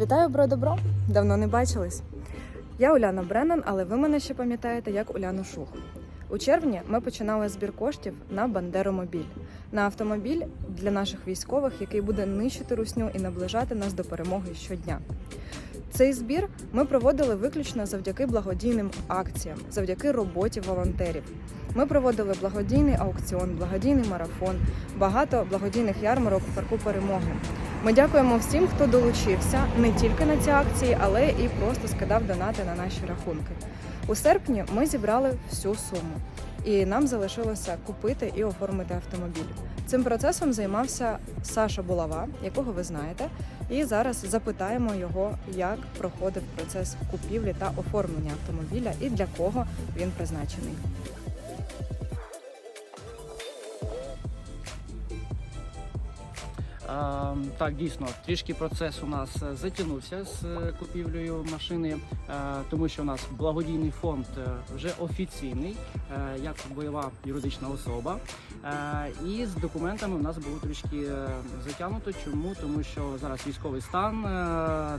Вітаю, бро добро! Давно не бачились. Я Уляна Бреннан, але ви мене ще пам'ятаєте як Уляну Шух. У червні ми починали збір коштів на Бандеромобіль, на автомобіль для наших військових, який буде нищити русню і наближати нас до перемоги щодня. Цей збір ми проводили виключно завдяки благодійним акціям, завдяки роботі волонтерів. Ми проводили благодійний аукціон, благодійний марафон, багато благодійних ярмарок в парку перемоги. Ми дякуємо всім, хто долучився не тільки на ці акції, але і просто скидав донати на наші рахунки. У серпні ми зібрали всю суму, і нам залишилося купити і оформити автомобіль. Цим процесом займався Саша Булава, якого ви знаєте, і зараз запитаємо його, як проходив процес купівлі та оформлення автомобіля і для кого він призначений. Так, дійсно, трішки процес у нас е, затягнувся з е, купівлею машини, е, тому що у нас благодійний фонд вже офіційний, як бойова юридична особа. І з документами у нас було трішки затягнуто. Чому? Тому що зараз військовий стан,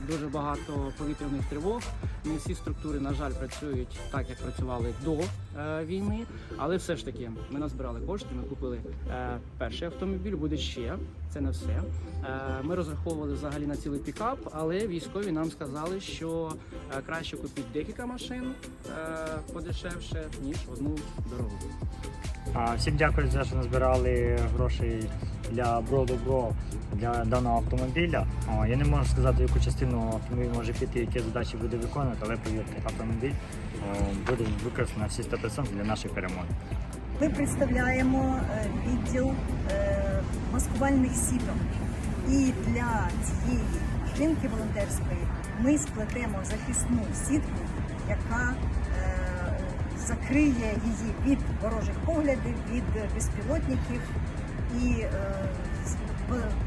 дуже багато повітряних тривог. Не всі структури, на жаль, працюють так, як працювали до війни. Але все ж таки ми назбирали кошти. Ми купили перший автомобіль, буде ще. Це не все. Е, Ми розраховували взагалі на цілий пікап, але військові нам сказали, що е, краще купити декілька машин е, подешевше, ніж одну дорогу. Всім дякую за те, що назбирали грошей для Бро-Добро для даного автомобіля. Я не можу сказати, яку частину автомобіль може піти, які задачі буде виконувати, але повірте, автомобіль буде використаний на всі 100% для нашої перемоги. Ми представляємо відділ маскувальних сіток. І для цієї жінки волонтерської ми сплетемо захисну сітку, яка е, закриє її від ворожих поглядів, від безпілотників і е,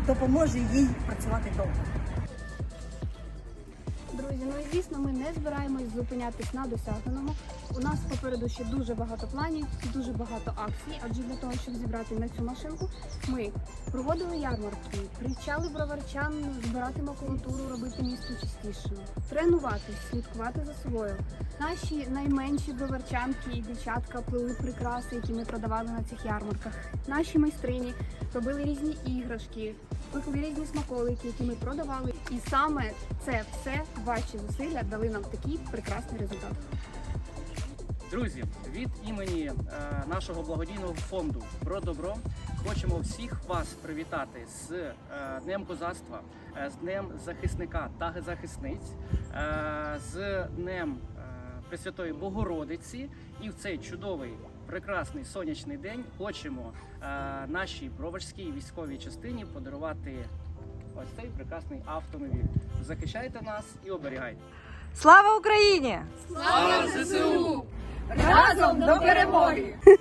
допоможе їй працювати довго. Друзі, ну і звісно, ми не збираємось зупинятись на досягненому. У нас попереду ще дуже багато планів, дуже багато акцій. Адже для того, щоб зібрати на цю машинку, ми проводили ярмарки, привчали броварчан збирати макулатуру, робити місто чистішим, тренуватись, слідкувати за собою. Наші найменші броварчанки і дівчатка плели прикраси, які ми продавали на цих ярмарках. Наші майстрині робили різні іграшки, пекли різні смаколики, які ми продавали. І саме це все ваші зусилля дали нам такий прекрасний результат. Друзі, від імені е, нашого благодійного фонду Про добро хочемо всіх вас привітати з е, Днем козацтва, е, з Днем захисника та захисниць, з Днем Пресвятої Богородиці. І в цей чудовий, прекрасний сонячний день хочемо е, нашій броварській військовій частині подарувати ось цей прекрасний автомобіль. Захищайте нас і оберігайте. Слава Україні! Слава ЗСУ! Разом до перемоги!